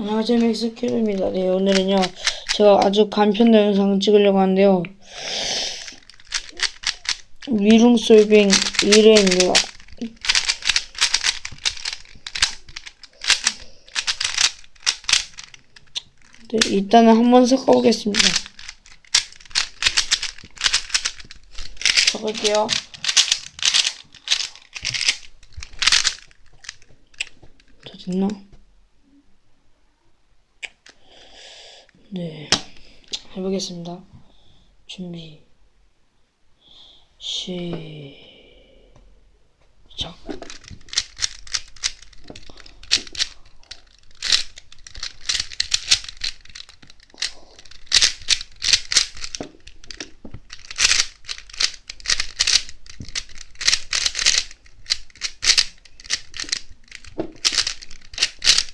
안녕하세요 맥스큐브입니다. 네 오늘은요 제가 아주 간편한 영상을 찍으려고 하는데요 위룽 솔빙 1회입니다. 네 일단은 한번 섞어보겠습니다. 섞을게요. 다 됐나? 네, 해보겠습니다. 준비, 시작.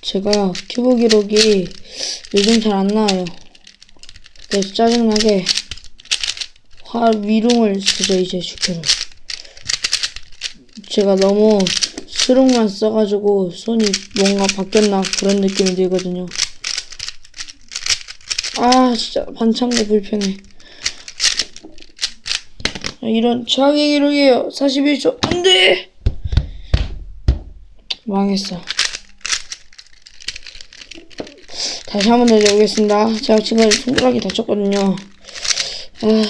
제가 큐브 기록이 요즘 잘 안 나와요. 그래서 짜증나게 화 위롱을 쓰죠 이제 주표를. 제가 너무 수롱만 써가지고 손이 뭔가 바뀌었나 그런 느낌이 들거든요. 아 진짜 반창고 불편해. 아, 이런 최악의 기록이에요. 41초 안돼. 망했어. 다시 한번더 해보겠습니다. 제가 지금 손가락이 다쳤거든요. 아,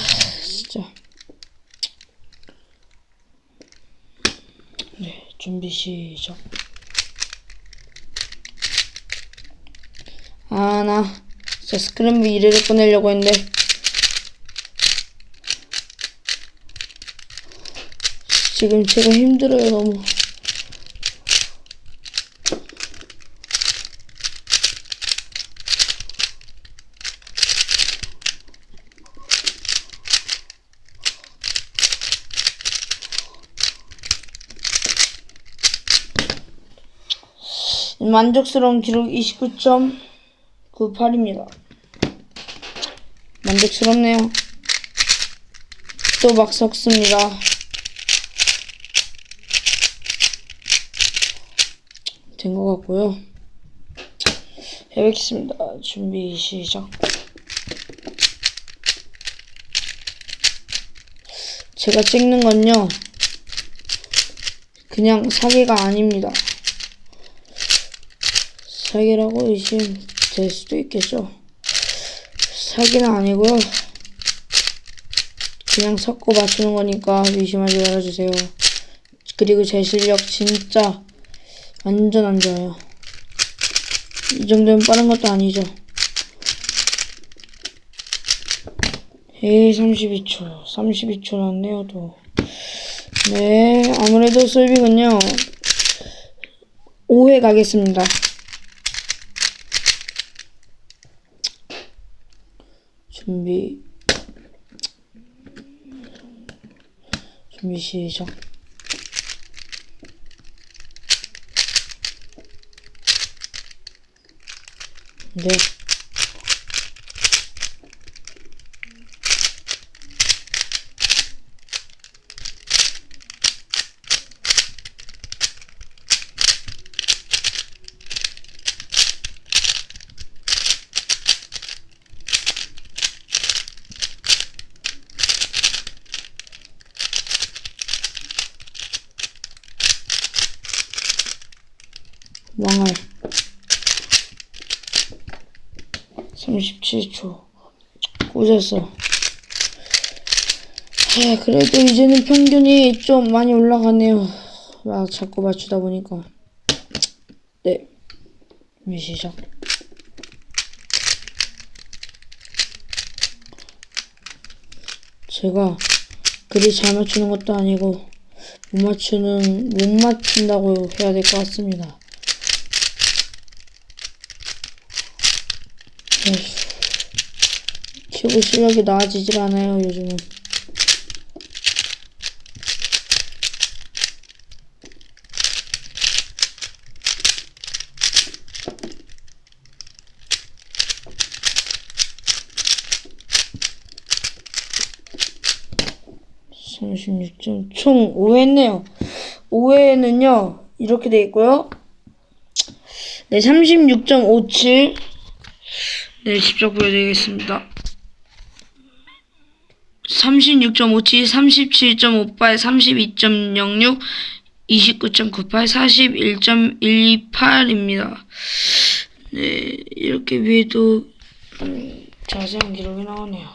진짜. 네, 준비 시작. 아, 나 진짜 스크램블 1회를 꺼내려고 했는데. 지금 제가 힘들어요, 너무. 만족스러운 기록 29.98입니다. 만족스럽네요. 또 막 섞습니다. 된 것 같고요. 해보겠습니다. 준비 시작. 제가 찍는 건요. 그냥 사기가 아닙니다. 사기라고 의심될 수도 있겠죠. 사기는 아니고요. 그냥 섞고 맞추는 거니까 의심하지 말아주세요. 그리고 제 실력 진짜 완전 안 좋아요. 이 정도면 빠른 것도 아니죠. 에이 32초 32초 났네요 또. 네 아무래도 솔빙은요 5회 가겠습니다. 준비. 준비 시작. 네 망할 37초. 꽂았어. 아, 그래도 이제는 평균이 좀 많이 올라가네요. 막 자꾸 맞추다 보니까. 네. 준비 시작. 제가 그리 잘 맞추는 것도 아니고 못 맞추는 못 맞춘다고 해야 될 것 같습니다. 큐브 실력이 나아지질 않아요 요즘은. 삼십육 점 총 5회 했네요. 5회는요, 이렇게 돼 있고요. 네, 36.57. 네, 직접 보여드리겠습니다. 36.57, 37.58, 32.06, 29.98, 41.128입니다. 네, 이렇게 위에도 음, 자세한 기록이 나오네요.